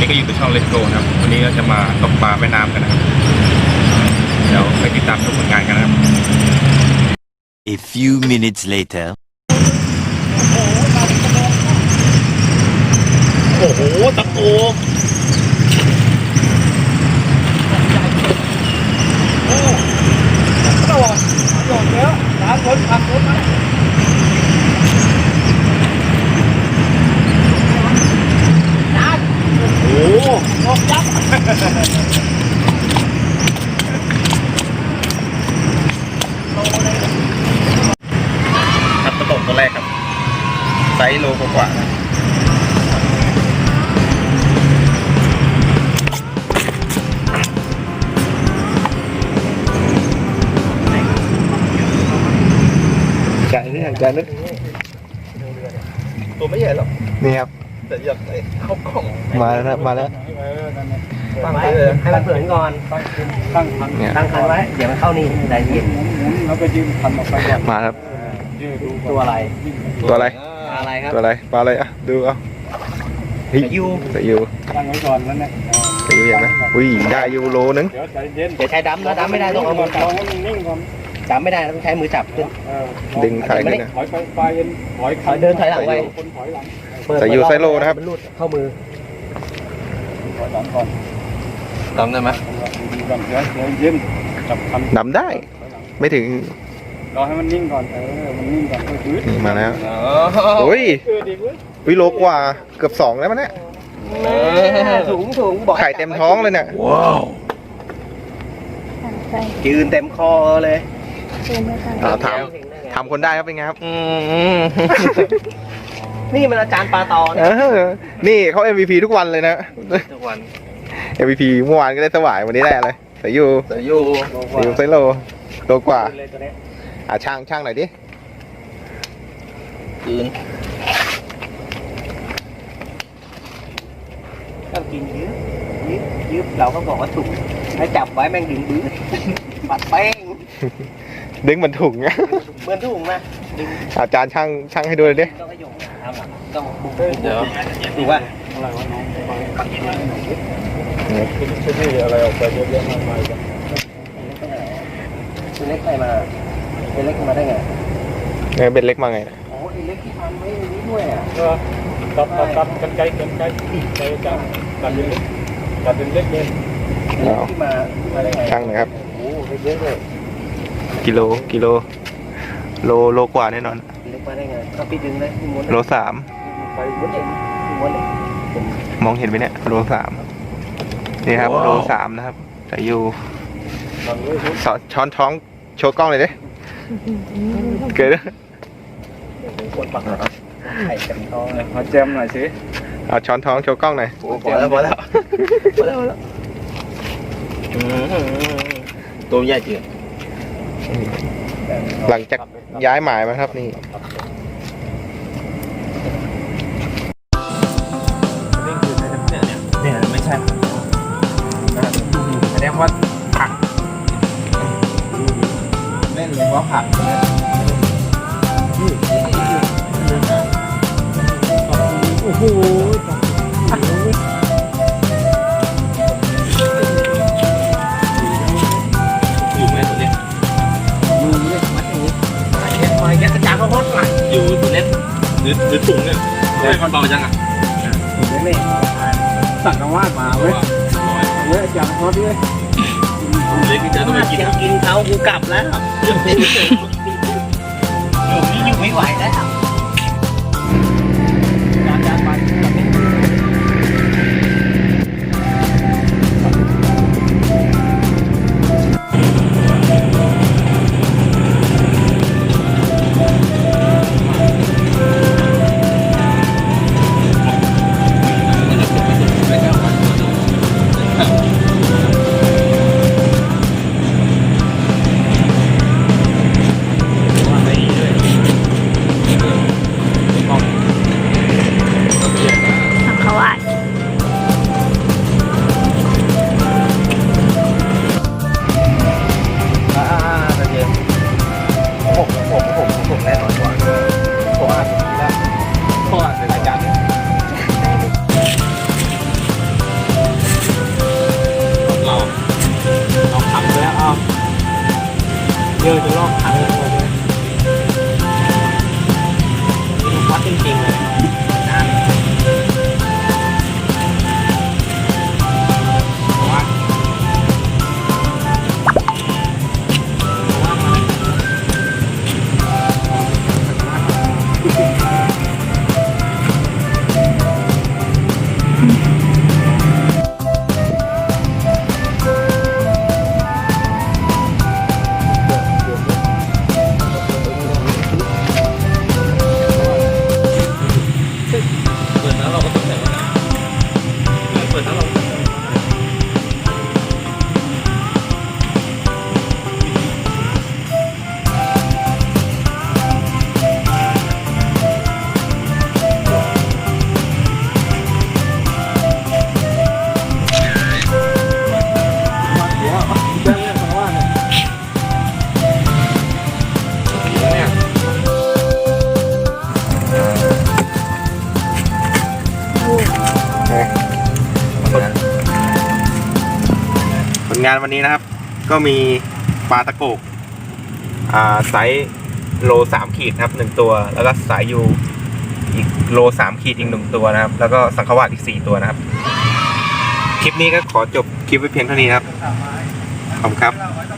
ช่องเลโกนะครับ วันนี้เราจะมาตกปลาแม่น้ำกันนะครับ เดี๋ยวไปติดตามชมผลงานกันนะครับ A few minutes later. โอ้โหตะโก ครับกระตกตัวแรกครับ ไซส์โลกว่าๆนะใจนี่ใจนึกตัวไม่ใหญ่หรอกนี่ครับ แต่อยากได้เข้ากล่องมาแล้วนะมาแล้วตั้งไว้เลยให้มันเผื่อนก่อนตั้งพันเนี่ยตั้งคันไว้เดี๋ยวมันเข้านี่ใจเย็นหมุนแล้วก็ยืนพันออกไปก่อนมาครับยืดดูตัวอะไร ตัวอะไร อะไรครับตัวอะไรปลาอะไรอะดูเอาเฮ้ยแต่ยูใส่ยูตั้งไว้ก่อนนั่นแหละใส่ยูเห็นไหมอุ้ยได้ยูโลนึงเดี๋ยวใจเย็นเดี๋ยวใช้ดัมนะดัมไม่ได้ต้องเอามือจัลบองให้มันนิ่งก่อนจับไม่ได้ต้องใช้มือจับขึ้นเออดึงถ่ายขึ้นนะถอยไปปลายเย็นถอยถอยเดินถอยหลังไปคนถอยหลังเปิดใส่ยูไซโลนะครับมันรูดเข้ามือถอยหลังก่อนทำได้ไหมดูก่อนเดี๋ยวใจเย็นจับพันดำได้ถอยหลังไม่ถึง รอให้มันนิ่งก่อน เออ มันนิ่งก่อนค่อยยืดนี่มาแล้วโอ้ยเออดีเว้ยวิโลกว่าเกือบสองแล้วมันเนี่ยถุงถุงบอกไข่เต็มท้องเลยเนี่ยยืนเต็มคอเลยอ่าถามถามคนได้ครับเป็นไงครับนี่มันอาจารย์ปลาตอเอเนี่ยอนี่เขา MVP ทุกวันเลยนะ ทุกวัน MVP เมื่อวานก็ได้สวายวันนี้ได้อะไรใส่ยูแต่อยู่ใส่ยูไซโลโลกว่าเลยตัวเนี้ย อ่าช่างช่างหน่อยดิคืนต้องกินยืดยืดยืดเราก็บอกว่าถุงให้จับไว้แม่งดึงบื้อปัดแป้งดึงมันถุงอะเหมือนถุงนะดึงอาจารย์ช่างช่างให้ดูเลยดิต้องขยงครับต้องบุกเดี๋ยวถูกป่ะอะไรวะน้องไปชุดนี้อะไรออกไปเยอะแยะมากมายกันตัวเล็กไปมา ตัวเล็กมาได้ไงเนี่ยเป็นเล็กมาไงโอ้ไอ้เล็กที่ทำไว้ในนี้ด้วยอะก็ตัดตัดตัดกันไกลกันไกลใจจังตัดเป็นเล็กตัดเป็นเล็กเลยเล็กที่มามาได้ไงช่างหน่อยครับ โอ้เยอะเลยกิโลกิโล โลโลกว่าแน่นอน เล็กมาได้ไงก็พี่ดึงเลยพี่ม้วนโลสามไปม้วนเองพี่ม้วนเองมองเห็นไหมเนี่ยโลสามนี่ครับโลสามนะครับแต่อยู่ทำเลยสอนช้อนท้องโชว์กล้องเลยดิ เกิดปวดปักไข่เต็มท้องเลยมาแจมหน่อยสิเอาช้อนท้องโชว์กล้องหน่อยพอแล้วพอแล้วพอแล้วพอแล้วตัวใหญ่จริงหลังจากย้ายหมายมาครับนี่เนี่ยไม่ใช่แสดงว่า ผักเล่นเลยว่าผักโอ้โหอยู่ไหมตัวเนี้ยอยู่เนี่ยมัดอย่างนี้ไข่เนี่ยคอยแกะกระจายเขาฮอตหน่อยอยู่ตัวเนี้ยหรือหรือถุงเนี่ยได้มันเบาจังอะถูกไหมเนี่ยสั่งกันว่ามาเว้ยเว้ยอาจารย์พอดีเลย เล็กนี่จะต้องไปกินยังกินเขากูกลับแล้ว อยู่นี่อยู่ไม่ไหวแล้ว เยอะจะลอกถังเลย งานวันนี้นะครับ ก็มีปลาตะโกกอ่าไซส์โลสามขีดครับหนึ่งตัว แล้วก็สายยูอีกโลสามขีดอีกหนึ่งตัวนะครับ แล้วก็สังขวาดอีกสี่ตัวนะครับ คลิปนี้ก็ขอจบคลิปไว้เพียงเท่านี้นะครับ ขอบคุณครับ